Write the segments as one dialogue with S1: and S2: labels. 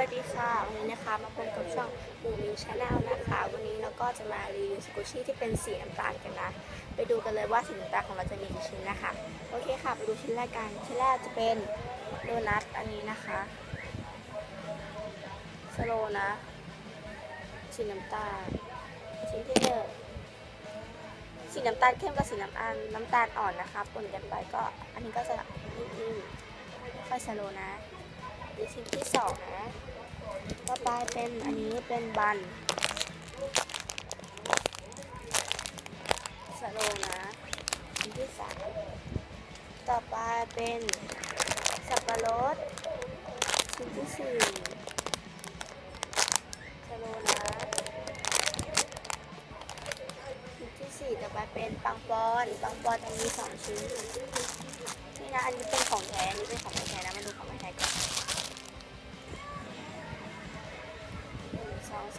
S1: วัสดีค่ะวันนี้นะคะมาพบกับช่องหมูมิงชาแนลนะคะ วันนี้เราก็จะมารีวิวสกูชี่ที่เป็นสีน้ำตาลกันนะ ไปดูกันเลยว่าสีน้ำตาลของเราจะมีกี่ชิ้นนะคะ โอเคค่ะ ไปดูชิ้นแรกกัน ชิ้นแรกจะเป็นโดนัทอันนี้นะคะสโลนะสีน้ำตาล ชิ้นที่หนึ่งสีน้ำตาลเข้มกับสีน้ำตาลน้ำตาลอ่อนนะคะปนกันไปก็อันนี้ก็จะนิ่มๆค่อยสโลนะ นี่ชิ้นที่สองนะต่อไปเป็นอันนี้เป็นบันสโลนะชิ้นที่สามต่อไปเป็นสับปะรดชิ้นที่สี่สโลนะชิ้นที่สี่ต่อไปเป็นปังปอนปังปอนอันนี้สองชิ้นนี่นะอันนี้เป็นของแท้อันนี้เป็นของ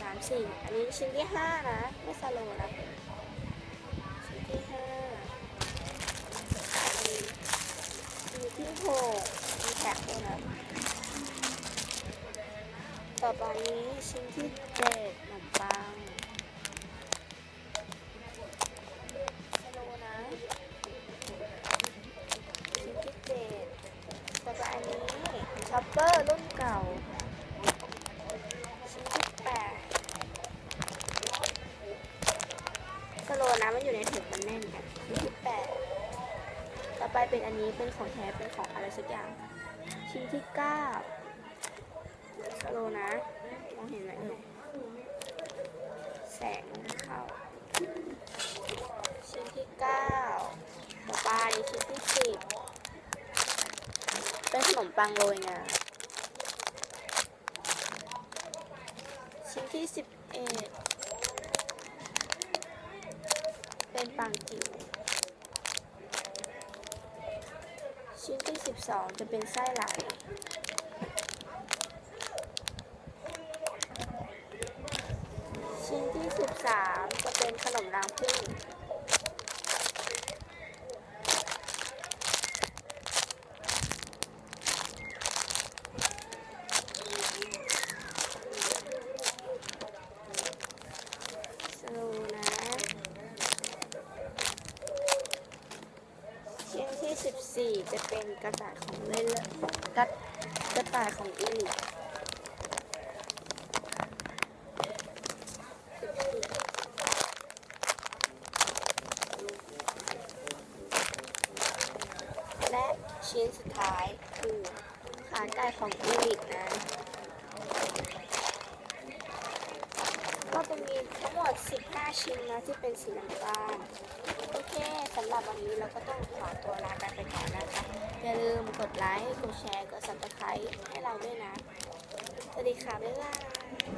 S1: สามสี่อันนี้ชิ้นที่ห้านะไม่สโลว์นะชิ้นที่ห้าชิ้นที่หกมีแท็กด้วยนะต่อไปนี้ชิ้นที่เจ็ดขนมปังสโลว์นะชิ้นที่เจ็ดต่อไปอันนี้ช็อปเปอร์รุ่นเก่า อไปเป็นอันนี้เป็นของแท้เป็นของอะไรสักอย่าง ชิ้นที่เก้าโลนะมองเห็นไหมเอ่ยแสงเข้า ชิ้นที่เก้าต่อไปชิ้นที่สิบเป็นขนมปังโรยงาชิ้นที่สิบเอ็ดเป็นปังจิ๋ว ชิ้นที่สิบสองจะเป็นไส้ไหลชิ้นที่สิบสามจะเป็นขนมรางผึ้งสโลนะ ชิ้น ที่สิบสี่จะเป็นกระต่ายของเล่นเลกระกระต่ายของอีลิทและชิ้นสุดท้ายคือขาไก่ของอีลิทนะ ก็จะมีทั้งหมด 15 ชิ้นนะที่เป็นสีน้ำตาลโอเคสำหรับวันนี้เราก็ต้องขอตัวลากันไปก่อนนะคะ อย่าลืมกดไลค์ กดแชร์ กด subscribe ให้เราด้วยนะ สวัสดีค่ะ บ๊ายบาย